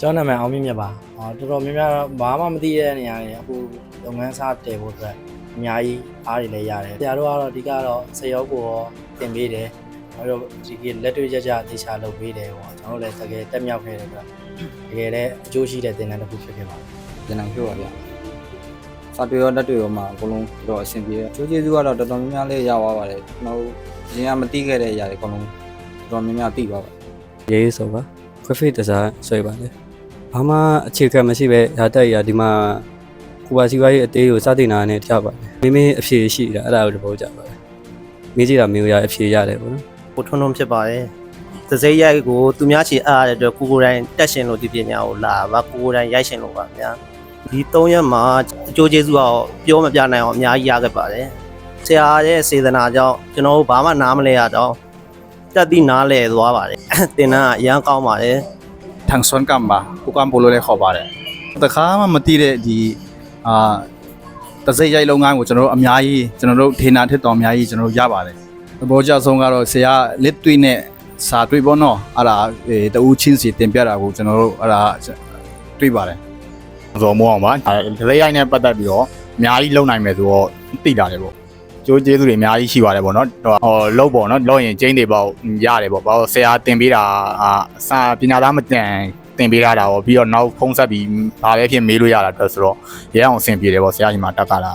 ကျွန်တော်နာမည်အောင်မြင့်မြတ်ပါအော်တော်တော်များများတော့ဘာမှမသိတဲ့နေရာတွေအခုလုပ်ငန်းစားတည်ဖို့အတွက်အများကြီးအားတွေလည်းရတယ်ဆရာတို့ကတော့အဓိကတော့စေရောကိုရောတင်ပေးတယ်အဲ့တော့ဒီကလက်တွေ့ကြကြအသေးချာလုပ်ပေးတယ်ပေါ့ကျွန်တော်တို့လည်းတကယ်တက်မြောက်ခဲ့တဲ့အတွက်တကယ်လည်းအကျိုးရှိတဲ့သင်တန်းတစ်ခုဖြစ်ခဲ့ပါတယ်ကျွန်တော်ပြောပါဗျစာတွေရောတက်တွေရောမှာအကုန်လုံးတော့အဆင်ပြေတယ်ကျိုးကျေးဇူးကတော့တော်တော်များများလေးရသွားပါတယ်ကျွန်တော်ရင်းကမသိခဲ့တဲ့အရာတွေအကုန်လုံးတော်တော်များများသိပါပါရေးဆိုပါ graphic design ဆွဲပါတယ် ဘာမှအခြေခံမရှိပဲရာတက်ရဒီမှာကိုပါစီဝါရေးအသေးကိုစတင်တာနဲ့ကြားပါတယ်မင်းမင်းအဖြေရှိတာအဲ့ဒါကိုတဘောကြပါတယ်မေးကြည့်တာမျိုးရအဖြေရတယ်ပေါ့နော်ကိုထွန်းထွန်းဖြစ်ပါတယ်သစိရိုက်ကိုသူများချီအားရတဲ့အတွက်ကိုကိုယ်တိုင်တက်ရှင်လို့ဒီပညာကိုလာပါကိုကိုယ်တိုင်ရိုက်ရှင်လို့ပါဗျာဒီ၃ရက်မှာအကျိုးကျေးဇူးအောင်ပြောမပြနိုင်အောင်အများကြီးရခဲ့ပါတယ်ဆရာရဲ့စေတနာကြောင့်ကျွန်တော်တို့ဘာမှနားမလဲရတော့တက်သည့်နားလဲသွားပါတယ်တင်တန်းကအရန်ကောင်းပါတယ် ทางสวนกรรมပါကိုကံပိုလိုလေးခေါ်ပါတယ်တခါမှမသိတဲ့ဒီအာတစိတ်ရိုက်လုပ်ငန်းကိုကျွန်တော်တို့အများကြီးကျွန်တော်တို့ထေနာထစ်တော်အများကြီးကျွန်တော်တို့ရပါတယ်သဘောကျဆုံးကတော့ဆရာလက်တွေ့နဲ့စာတွေ့ပေါ့နော်အဲ့ဒါအဲတူချင်းစီတင်ပြတာကိုကျွန်တော်တို့အဲ့ဒါတွေ့ပါတယ် ဇော်မောအောင်ပါအဲဒလိရိုက်နဲ့ပတ်သက်ပြီးတော့အများကြီးလုံနိုင်မယ်ဆိုတော့သိလာတယ်ပေါ့ ကျိုးကျေးဇူးတွေအများကြီးရှိပါတယ်ပေါ့နော်ဟောလောက်ပေါ့နော်လောက်ရင်ကျင်းတွေပေါ့ရတယ်ပေါ့ဘာလို့ဆရာတင်ပေးတာအာစာပညာသားမတန်တင်ပေးရတာပေါ့ပြီးတော့နောက်ဖုံးဆက်ပြီးဘာပဲဖြစ်မေးလို့ရတာအတွက်ဆိုတော့ရဲအောင်အဆင်ပြေတယ်ပေါ့ဆရာကြီးမှာတက်ကားလာ